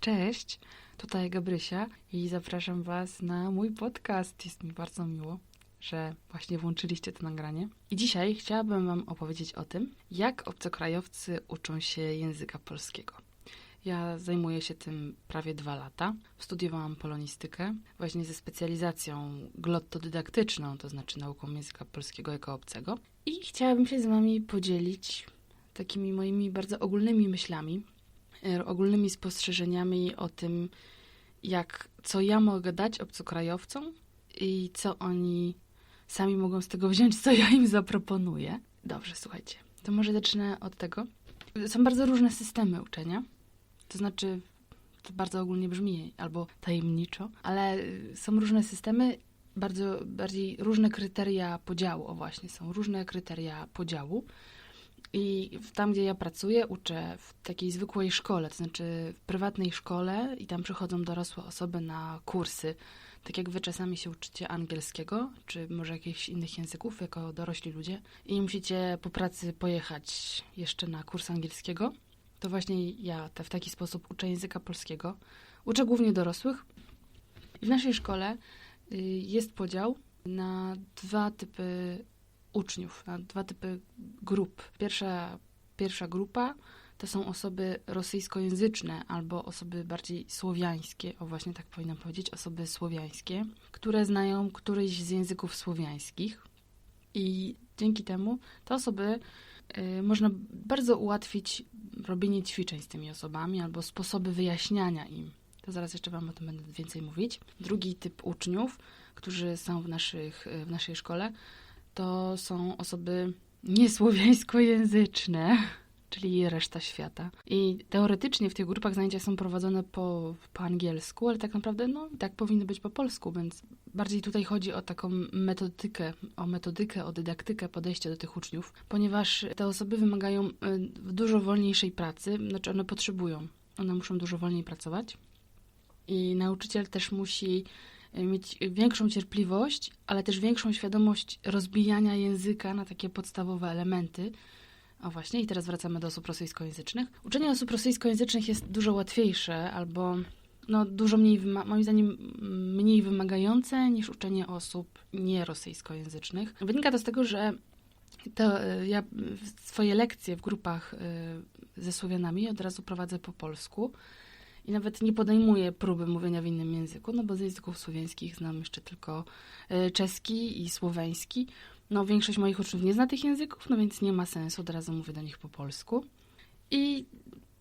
Cześć, tutaj Gabrysia i zapraszam Was na mój podcast. Jest mi bardzo miło, że właśnie włączyliście to nagranie. I dzisiaj chciałabym Wam opowiedzieć o tym, jak obcokrajowcy uczą się języka polskiego. Ja zajmuję się tym prawie dwa lata. Studiowałam polonistykę, właśnie ze specjalizacją glottodydaktyczną, to znaczy nauką języka polskiego jako obcego. I chciałabym się z Wami podzielić takimi moimi bardzo ogólnymi myślami, ogólnymi spostrzeżeniami o tym, jak, co ja mogę dać obcokrajowcom i co oni sami mogą z tego wziąć, co ja im zaproponuję. Dobrze, słuchajcie, to może zacznę od tego. Są bardzo różne systemy uczenia, to znaczy, to bardzo ogólnie brzmi, albo tajemniczo, ale y, są różne systemy, bardzo bardziej różne kryteria podziału. O właśnie, są różne kryteria podziału. I tam, gdzie ja pracuję, uczę w takiej zwykłej szkole, to znaczy w prywatnej szkole, i tam przychodzą dorosłe osoby na kursy. Tak jak wy czasami się uczycie angielskiego, czy może jakichś innych języków, jako dorośli ludzie, i musicie po pracy pojechać jeszcze na kurs angielskiego, to właśnie ja te, w taki sposób uczę języka polskiego. Uczę głównie dorosłych. I w naszej szkole y, jest podział na dwa typy uczniów, na dwa typy grup. Pierwsza, pierwsza grupa to są osoby rosyjskojęzyczne albo osoby bardziej słowiańskie, o właśnie tak powinnam powiedzieć, osoby słowiańskie, które znają któryś z języków słowiańskich. I dzięki temu te osoby y, można bardzo ułatwić robienie ćwiczeń z tymi osobami albo sposoby wyjaśniania im. To zaraz jeszcze Wam o tym będę więcej mówić. Drugi typ uczniów, którzy są w, naszych, w naszej szkole, to są osoby niesłowiańskojęzyczne, czyli reszta świata. I teoretycznie w tych grupach zajęcia są prowadzone po, po angielsku, ale tak naprawdę no, tak powinny być po polsku, więc bardziej tutaj chodzi o taką metodykę, o metodykę, o dydaktykę podejścia do tych uczniów, ponieważ te osoby wymagają y, dużo wolniejszej pracy, znaczy one potrzebują, one muszą dużo wolniej pracować. I nauczyciel też musi mieć większą cierpliwość, ale też większą świadomość rozbijania języka na takie podstawowe elementy, o właśnie, i teraz wracamy do osób rosyjskojęzycznych. Uczenie osób rosyjskojęzycznych jest dużo łatwiejsze, albo no, dużo mniej, moim zdaniem, mniej wymagające niż uczenie osób nierosyjskojęzycznych. Wynika to z tego, że to e, ja swoje lekcje w grupach e, ze Słowianami od razu prowadzę po polsku i nawet nie podejmuję próby mówienia w innym języku, no bo z języków słowiańskich znam jeszcze tylko e, czeski i słoweński. No, większość moich uczniów nie zna tych języków, no więc nie ma sensu, od razu mówię do nich po polsku. I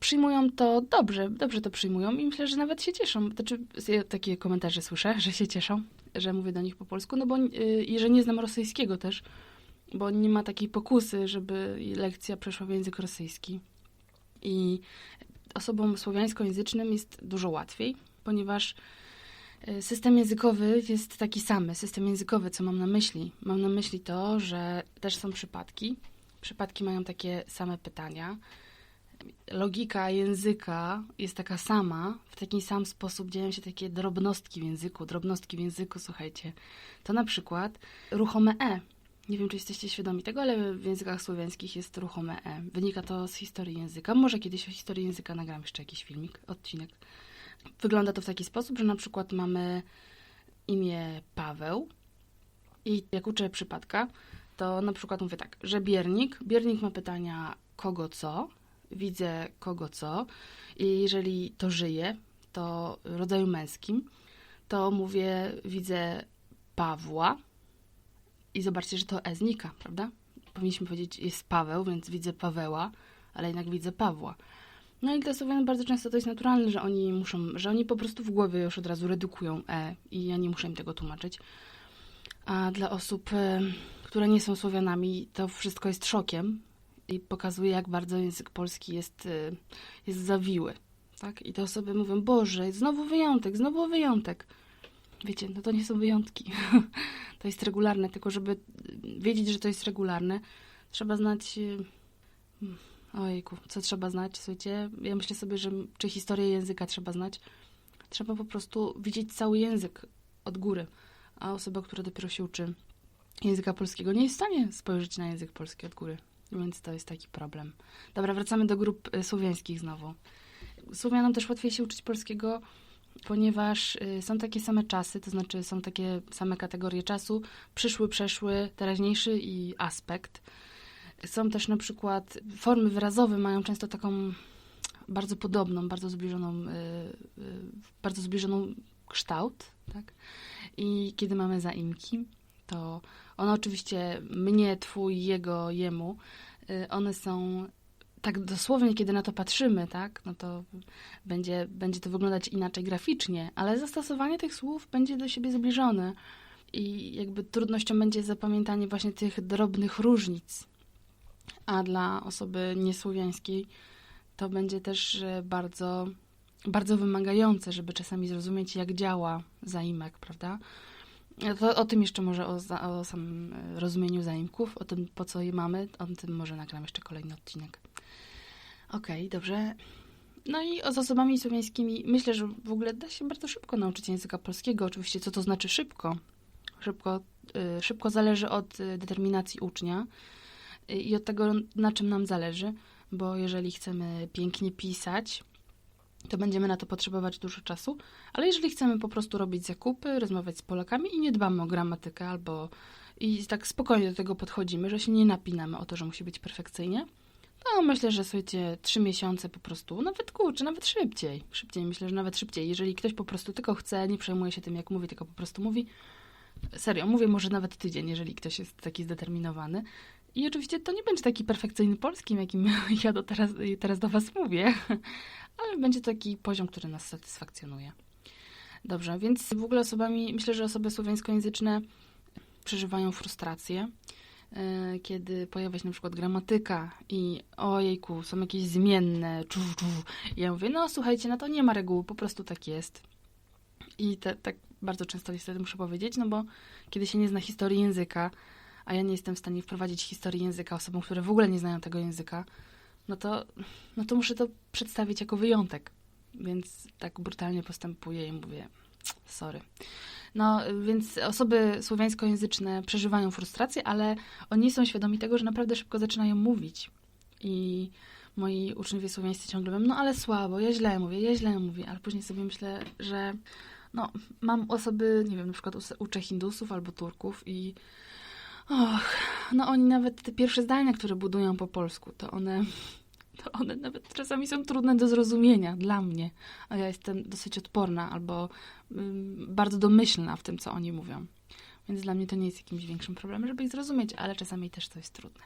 przyjmują to dobrze, dobrze to przyjmują i myślę, że nawet się cieszą. Znaczy, takie komentarze słyszę, że się cieszą, że mówię do nich po polsku, no bo yy, i że nie znam rosyjskiego też, bo nie ma takiej pokusy, żeby lekcja przeszła w język rosyjski. I osobom słowiańskojęzycznym jest dużo łatwiej, ponieważ Y, system językowy jest taki sam. System językowy, co mam na myśli? Mam na myśli to, że też są przypadki. Przypadki mają takie same pytania. Logika języka jest taka sama. W taki sam sposób dzieją się takie drobnostki w języku. Drobnostki w języku, słuchajcie. To na przykład ruchome E. Nie wiem, czy jesteście świadomi tego, ale w językach słowiańskich jest ruchome E. Wynika to z historii języka. Może kiedyś o historii języka nagram jeszcze jakiś filmik, odcinek. Wygląda to w taki sposób, że na przykład mamy imię Paweł i jak uczę przypadka, to na przykład mówię tak, że biernik, biernik ma pytania kogo co, widzę kogo co i jeżeli to żyje, to rodzaju męskim, to mówię, widzę Pawła i zobaczcie, że to E znika, prawda? Powinniśmy powiedzieć, jest Paweł, więc widzę Paweła, ale jednak widzę Pawła. No i dla Słowian bardzo często to jest naturalne, że oni muszą, że oni po prostu w głowie już od razu redukują E i ja nie muszę im tego tłumaczyć. A dla osób, e, które nie są Słowianami, to wszystko jest szokiem i pokazuje, jak bardzo język polski jest, e, jest zawiły. Tak? I te osoby mówią, Boże, znowu wyjątek, znowu wyjątek. Wiecie, no to nie są wyjątki. to jest regularne, tylko żeby wiedzieć, że to jest regularne, trzeba znać e, Ojku, co trzeba znać? Słuchajcie, ja myślę sobie, że czy historię języka trzeba znać? Trzeba po prostu widzieć cały język od góry. A osoba, która dopiero się uczy języka polskiego, nie jest w stanie spojrzeć na język polski od góry. Więc to jest taki problem. Dobra, wracamy do grup y, słowiańskich znowu. Słowianom też łatwiej się uczyć polskiego, ponieważ y, są takie same czasy, to znaczy są takie same kategorie czasu, przyszły, przeszły, teraźniejszy i aspekt. Są też na przykład formy wyrazowe mają często taką bardzo podobną, bardzo zbliżoną, y, y, bardzo zbliżoną kształt, tak? I kiedy mamy zaimki, to one oczywiście mnie, twój, jego, jemu, one są tak dosłownie, kiedy na to patrzymy, tak, no to będzie, będzie to wyglądać inaczej graficznie, ale zastosowanie tych słów będzie do siebie zbliżone i jakby trudnością będzie zapamiętanie właśnie tych drobnych różnic. A dla osoby niesłowiańskiej to będzie też bardzo, bardzo wymagające, żeby czasami zrozumieć, jak działa zaimek, prawda? To, o tym jeszcze może o, o samym rozumieniu zaimków, o tym, po co je mamy, o tym może nagram jeszcze kolejny odcinek. Okej, okay, dobrze. No i z osobami słowiańskimi myślę, że w ogóle da się bardzo szybko nauczyć języka polskiego. Oczywiście, co to znaczy szybko? Szybko, y, szybko zależy od y, determinacji ucznia y, i od tego, na czym nam zależy, bo jeżeli chcemy pięknie pisać, to będziemy na to potrzebować dużo czasu, ale jeżeli chcemy po prostu robić zakupy, rozmawiać z Polakami i nie dbamy o gramatykę albo i tak spokojnie do tego podchodzimy, że się nie napinamy o to, że musi być perfekcyjnie, no, myślę, że słuchajcie, trzy miesiące po prostu, nawet kurczę, nawet szybciej. Szybciej, myślę, że nawet szybciej. Jeżeli ktoś po prostu tylko chce, nie przejmuje się tym, jak mówi, tylko po prostu mówi. Serio, mówię może nawet tydzień, jeżeli ktoś jest taki zdeterminowany. I oczywiście to nie będzie taki perfekcyjny polskim, jakim ja do teraz, teraz do Was mówię, ale będzie taki poziom, który nas satysfakcjonuje. Dobrze, więc w ogóle osobami, myślę, że osoby słowiańskojęzyczne przeżywają frustrację kiedy pojawia się na przykład gramatyka i ojejku, są jakieś zmienne, czuf, czuf. ja mówię, no słuchajcie, na to nie ma reguły, po prostu tak jest. I te, tak bardzo często niestety muszę powiedzieć, no bo kiedy się nie zna historii języka, a ja nie jestem w stanie wprowadzić historii języka osobom, które w ogóle nie znają tego języka, no to, no to muszę to przedstawić jako wyjątek. Więc tak brutalnie postępuję i mówię, sorry. No, więc osoby słowiańskojęzyczne przeżywają frustrację, ale oni są świadomi tego, że naprawdę szybko zaczynają mówić. I moi uczniowie słowiańscy ciągle mówią, no ale słabo, ja źle mówię, ja źle mówię, ale później sobie myślę, że no, mam osoby, nie wiem, na przykład uczę Hindusów albo Turków i och, no oni nawet te pierwsze zdania, które budują po polsku, to one to one nawet czasami są trudne do zrozumienia dla mnie, a ja jestem dosyć odporna albo bardzo domyślna w tym, co oni mówią. Więc dla mnie to nie jest jakimś większym problemem, żeby ich zrozumieć, ale czasami też to jest trudne.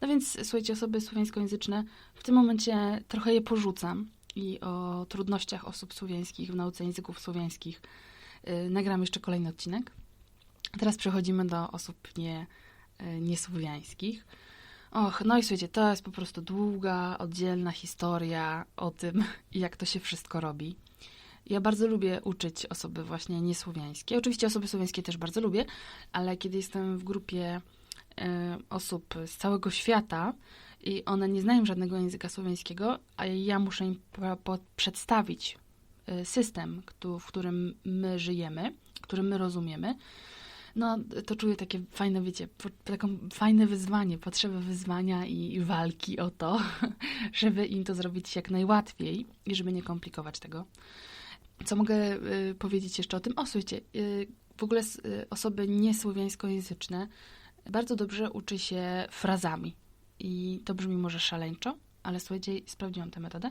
No więc słuchajcie, osoby słowiańskojęzyczne, w tym momencie trochę je porzucam i o trudnościach osób słowiańskich w nauce języków słowiańskich yy, nagram jeszcze kolejny odcinek. Teraz przechodzimy do osób nie, yy, niesłowiańskich. Och, no i słuchajcie, to jest po prostu długa, oddzielna historia o tym, jak to się wszystko robi. Ja bardzo lubię uczyć osoby właśnie niesłowiańskie. Oczywiście osoby słowiańskie też bardzo lubię, ale kiedy jestem w grupie y, osób z całego świata i one nie znają żadnego języka słowiańskiego, a ja muszę im przedstawić y, system, w którym my żyjemy, który my rozumiemy, no to czuję takie fajne, wiecie, taką fajne wyzwanie, potrzebę wyzwania i, i walki o to, żeby im to zrobić jak najłatwiej i żeby nie komplikować tego. Co mogę y, powiedzieć jeszcze o tym? O, słuchajcie, y, w ogóle y, osoby niesłowiańskojęzyczne bardzo dobrze uczy się frazami. I to brzmi może szaleńczo, ale słuchajcie, sprawdziłam tę metodę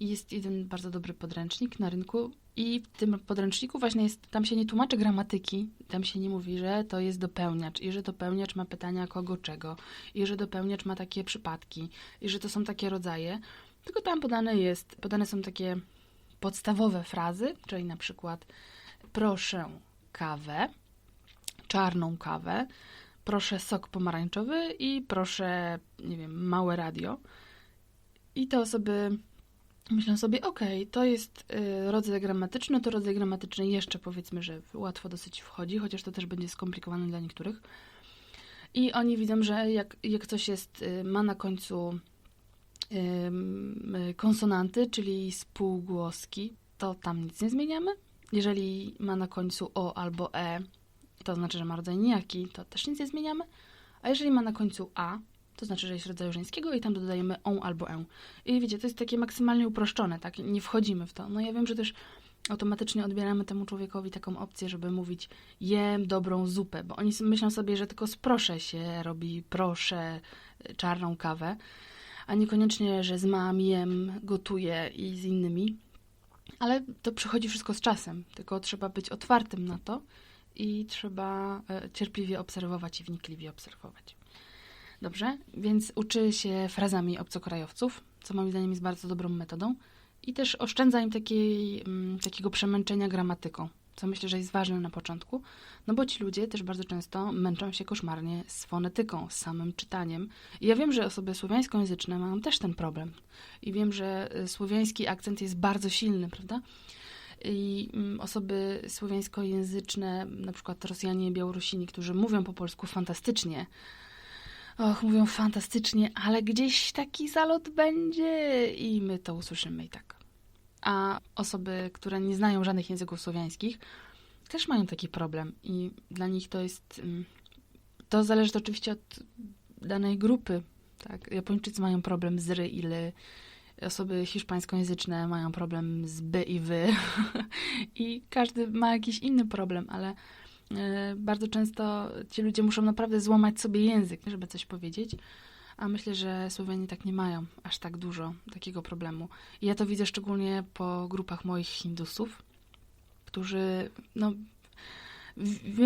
i jest jeden bardzo dobry podręcznik na rynku i w tym podręczniku właśnie jest, tam się nie tłumaczy gramatyki, tam się nie mówi, że to jest dopełniacz i że dopełniacz ma pytania kogo, czego i że dopełniacz ma takie przypadki i że to są takie rodzaje, tylko tam podane jest, podane są takie podstawowe frazy, czyli na przykład proszę kawę, czarną kawę, proszę sok pomarańczowy i proszę, nie wiem, małe radio. I te osoby myślą sobie, ok, to jest y, rodzaj gramatyczny, to rodzaj gramatyczny jeszcze powiedzmy, że łatwo dosyć wchodzi, chociaż to też będzie skomplikowane dla niektórych. I oni widzą, że jak, jak coś jest, y, ma na końcu konsonanty, czyli spółgłoski, to tam nic nie zmieniamy. Jeżeli ma na końcu o albo e, to znaczy, że ma rodzaj nijaki, to też nic nie zmieniamy. A jeżeli ma na końcu a, to znaczy, że jest rodzaju żeńskiego i tam dodajemy on albo e. I wiecie, to jest takie maksymalnie uproszczone, tak? Nie wchodzimy w to. No ja wiem, że też automatycznie odbieramy temu człowiekowi taką opcję, żeby mówić jem dobrą zupę, bo oni myślą sobie, że tylko z proszę się robi proszę y, czarną kawę, a niekoniecznie, że z mam, jem, gotuję i z innymi. Ale to przychodzi wszystko z czasem, tylko trzeba być otwartym na to i trzeba e, cierpliwie obserwować i wnikliwie obserwować. Dobrze, więc uczy się frazami obcokrajowców, co moim zdaniem jest bardzo dobrą metodą i też oszczędza im takiej, mm, takiego przemęczenia gramatyką, co myślę, że jest ważne na początku, no bo ci ludzie też bardzo często męczą się koszmarnie z fonetyką, z samym czytaniem. I ja wiem, że osoby słowiańskojęzyczne mają też ten problem. I wiem, że y, słowiański akcent jest bardzo silny, prawda? I mm, osoby słowiańskojęzyczne, na przykład Rosjanie, Białorusini, którzy mówią po polsku fantastycznie, och, mówią fantastycznie, ale gdzieś taki zalot będzie i my to usłyszymy i tak. A osoby, które nie znają żadnych języków słowiańskich, też mają taki problem i dla nich to jest. Mm, to zależy oczywiście od danej grupy. Tak? Japończycy mają problem z ry i ly, osoby hiszpańskojęzyczne mają problem z by i wy i każdy ma jakiś inny problem, ale e, bardzo często ci ludzie muszą naprawdę złamać sobie język, żeby coś powiedzieć. A myślę, że Słowianie tak nie mają aż tak dużo takiego problemu. I ja to widzę szczególnie po grupach moich Hindusów, którzy, no,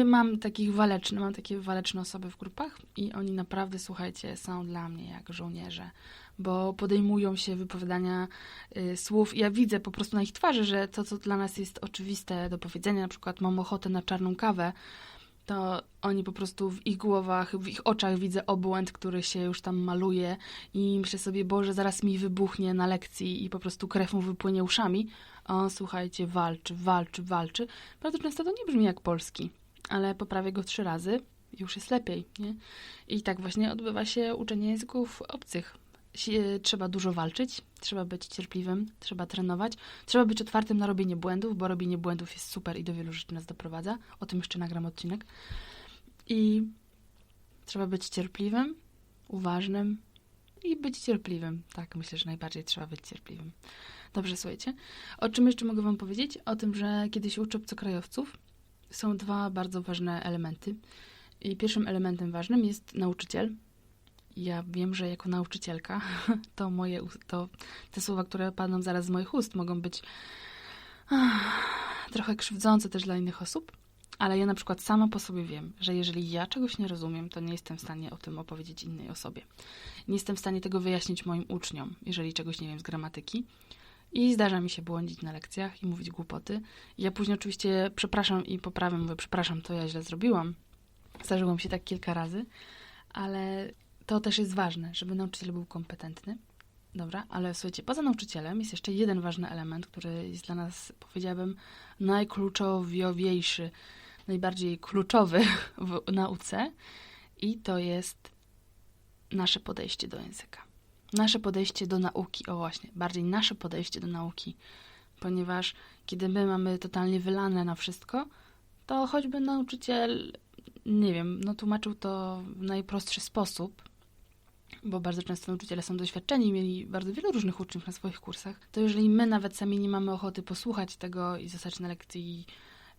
mam takich walecznych, mam takie waleczne osoby w grupach i oni naprawdę, słuchajcie, są dla mnie jak żołnierze, bo podejmują się wypowiadania y, słów. Ja widzę po prostu na ich twarzy, że to, co dla nas jest oczywiste do powiedzenia, na przykład mam ochotę na czarną kawę, to oni po prostu w ich głowach, w ich oczach widzę obłęd, który się już tam maluje i myślę sobie, Boże, zaraz mi wybuchnie na lekcji i po prostu krew mu wypłynie uszami. O, słuchajcie, walczy, walczy, walczy. Bardzo często to nie brzmi jak polski, ale poprawię go trzy razy, już jest lepiej, nie? I tak właśnie odbywa się uczenie języków obcych trzeba dużo walczyć, trzeba być cierpliwym, trzeba trenować, trzeba być otwartym na robienie błędów, bo robienie błędów jest super i do wielu rzeczy nas doprowadza. O tym jeszcze nagram odcinek. I trzeba być cierpliwym, uważnym i być cierpliwym. Tak, myślę, że najbardziej trzeba być cierpliwym. Dobrze, słuchajcie. O czym jeszcze mogę Wam powiedzieć? O tym, że kiedy się uczę obcokrajowców, są dwa bardzo ważne elementy. I pierwszym elementem ważnym jest nauczyciel, ja wiem, że jako nauczycielka to moje, to te słowa, które padną zaraz z moich ust, mogą być ach, trochę krzywdzące też dla innych osób, ale ja na przykład sama po sobie wiem, że jeżeli ja czegoś nie rozumiem, to nie jestem w stanie o tym opowiedzieć innej osobie. Nie jestem w stanie tego wyjaśnić moim uczniom, jeżeli czegoś nie wiem z gramatyki. I zdarza mi się błądzić na lekcjach i mówić głupoty. Ja później oczywiście przepraszam i poprawiam, mówię, przepraszam, to ja źle zrobiłam. Zdarzyło mi się tak kilka razy, ale to też jest ważne, żeby nauczyciel był kompetentny. Dobra, ale słuchajcie, poza nauczycielem jest jeszcze jeden ważny element, który jest dla nas, powiedziałabym, najkluczowiejszy, najbardziej kluczowy w nauce i to jest nasze podejście do języka. Nasze podejście do nauki, o właśnie, bardziej nasze podejście do nauki, ponieważ kiedy my mamy totalnie wylane na wszystko, to choćby nauczyciel, nie wiem, no tłumaczył to w najprostszy sposób, bo bardzo często nauczyciele są doświadczeni mieli bardzo wielu różnych uczniów na swoich kursach, to jeżeli my nawet sami nie mamy ochoty posłuchać tego i zostać na lekcji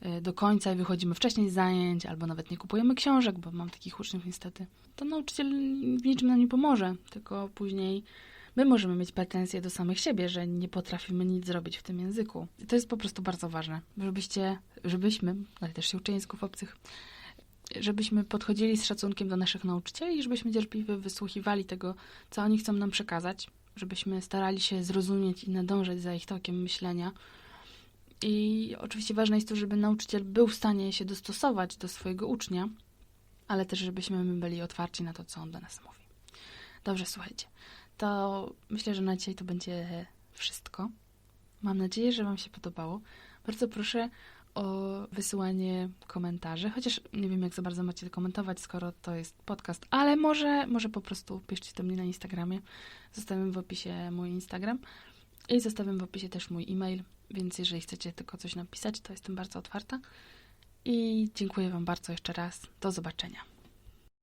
e, do końca i wychodzimy wcześniej z zajęć, albo nawet nie kupujemy książek, bo mam takich uczniów niestety, to nauczyciel w niczym nam nie pomoże, tylko później my możemy mieć pretensje do samych siebie, że nie potrafimy nic zrobić w tym języku. I to jest po prostu bardzo ważne, żebyście, żebyśmy, ale też się uczę języków obcych, żebyśmy podchodzili z szacunkiem do naszych nauczycieli i żebyśmy cierpliwie wysłuchiwali tego, co oni chcą nam przekazać, żebyśmy starali się zrozumieć i nadążać za ich tokiem myślenia. I oczywiście ważne jest to, żeby nauczyciel był w stanie się dostosować do swojego ucznia, ale też żebyśmy my byli otwarci na to, co on do nas mówi. Dobrze, słuchajcie. To myślę, że na dzisiaj to będzie wszystko. Mam nadzieję, że Wam się podobało. Bardzo proszę o wysyłanie komentarzy, chociaż nie wiem, jak za bardzo macie komentować, skoro to jest podcast, ale może, może po prostu piszcie do mnie na Instagramie. Zostawiam w opisie mój Instagram i zostawiam w opisie też mój e-mail, więc jeżeli chcecie tylko coś napisać, to jestem bardzo otwarta. I dziękuję Wam bardzo jeszcze raz. Do zobaczenia.